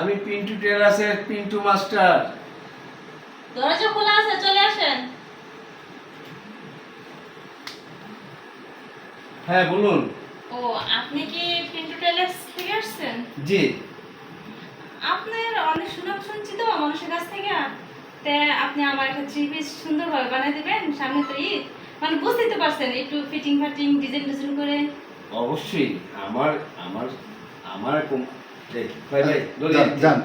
আমি পিন্টু টেরাসের পিন্টু মাস্টার। দরজা খোলা আছে চলে আসেন। হ্যাঁ বলুন। ও আপনি কি পিন্টু টেলার্স থেকে আসছেন? জি। আপনার অনেক সুনাম শুনছি তো মানুষের কাছ থেকে। তে আপনি আমার একটা থ্রি পিস সুন্দরভাবে বানিয়ে দেবেন সামনে তো ঈদ। মানে বুঝতেই তো পারছেন একটু ফিটিং ফাটিং ডিজাইন ডিজাইন করে। অবশ্যই আমার আমার আমার ভাই ভাই যান যান। যান।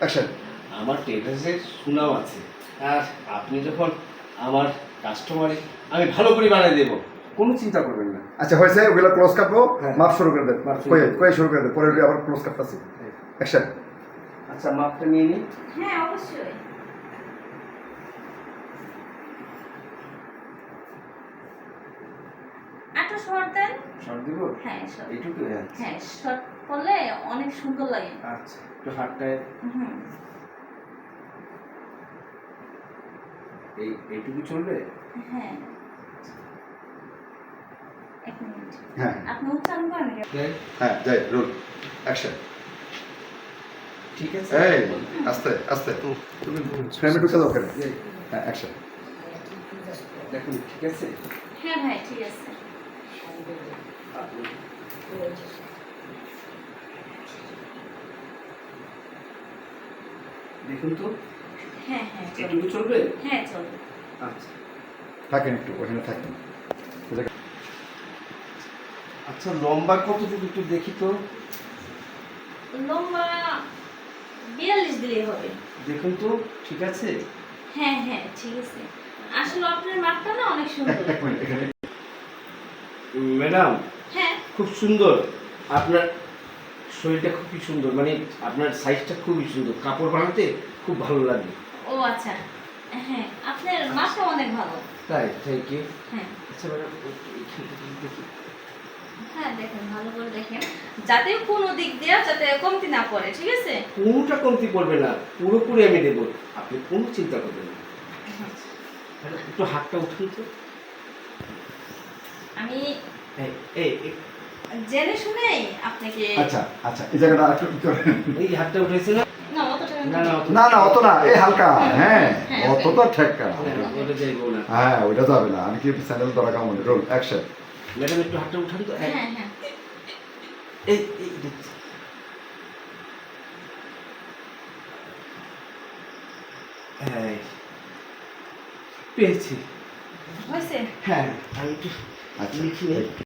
অ্যাকশন আমার টেরাসের সুনাম আছে। আর আপনি যখন আমার কাস্টমারে আমি ভালো করে বানিয়ে দেবো। কোনো চিন্তা করবেন না। আচ্ছা হয়েছে ওগুলো ক্লোজ কাটবো হ্যাঁ। মাপ শুরু করে দেন। কয়ে কয়ে শুরু করে দেন। পরে আবার ক্লোজ কাটতেছি অ্যাকশন আচ্ছা মাপটা নিয়ে নিন। হ্যাঁ অবশ্যই। আটটা শর্ট দেন। শর্ট দিব? হ্যাঁ শর্ট। এইটুকু হ্যাঁ হ্যাঁ শর্ট। করলে অনেক সুন্দর লাগে। আচ্ছা একটু হাতটায় হুম। এই এইটুকু চলবে? হ্যাঁ। এক মিনিট। হ্যাঁ। আপনি উচ্চারণ করেন হ্যাঁ যাই রোল অ্যাকশন ঠিক আছে। এই আস্তে আস্তে। তুমি বলছো। ফ্রেমে ঢুকে দাও ওখানে। হ্যাঁ অ্যাকশন দেখুন ঠিক আছে? হ্যাঁ ভাই ঠিক আছে। দেখুন তো। হ্যাঁ হ্যাঁ চলবে। এটুকু চলবে? হ্যাঁ চলবে। আচ্ছা। থাকেন একটু ওখানে থাকেন। আচ্ছা লম্বা কতটুকু একটু দেখি তো? লম্বা বিয়াল্লিশ দিলেই হবে। দেখুন তো ঠিক আছে? হ্যাঁ হ্যাঁ ঠিক আছে। আসলে আপনার মাপটা না অনেক সুন্দর। ম্যাডাম হ্যাঁ। খুব সুন্দর। আপনার শরীরটা খুবই সুন্দর মানে আপনার সাইজটা খুবই সুন্দর। কাপড় বানাতে খুব ভালো লাগে। ও আচ্ছা। হ্যাঁ আপনার অনেক ভালো। তাই থ্যাংক ইউ হ্যাঁ। আচ্ছা ম্যাডাম দেখি। হ্যাঁ দেখেন ভালো করে দেখেন। যাতে কোনো দিক দিয়ে যাতে কমতি না পড়ে ঠিক আছে? কোনোটা কমতি পড়বে না পুরোপুরি আমি দেবো। আপনি কোনো চিন্তা করবেন না। একটু হাতটা উঠুন তো। আমি এই, জেনে শুনেই আপনাকে আচ্ছা আচ্ছা এই জায়গাটা একটু কি করেন এই হাতটা উঠেছে না না অতটা না না অত- না না অত না এই হালকা হ্যাঁ হ্যাঁ, অত তো ঠেক্কা না, ওটা যাইবো না। হ্যাঁ ওইটা যাবে না আমি কি স্যান্ডেল ধরা কামড় রোল অ্যাকশন ম্যাডাম একটু হাতটা উঠান তো হ্যাঁ হ্যাঁ। এই এই। পেয়েছি। হয়েছে? হ্যাঁ আমি একটু আচ্ছা লিখি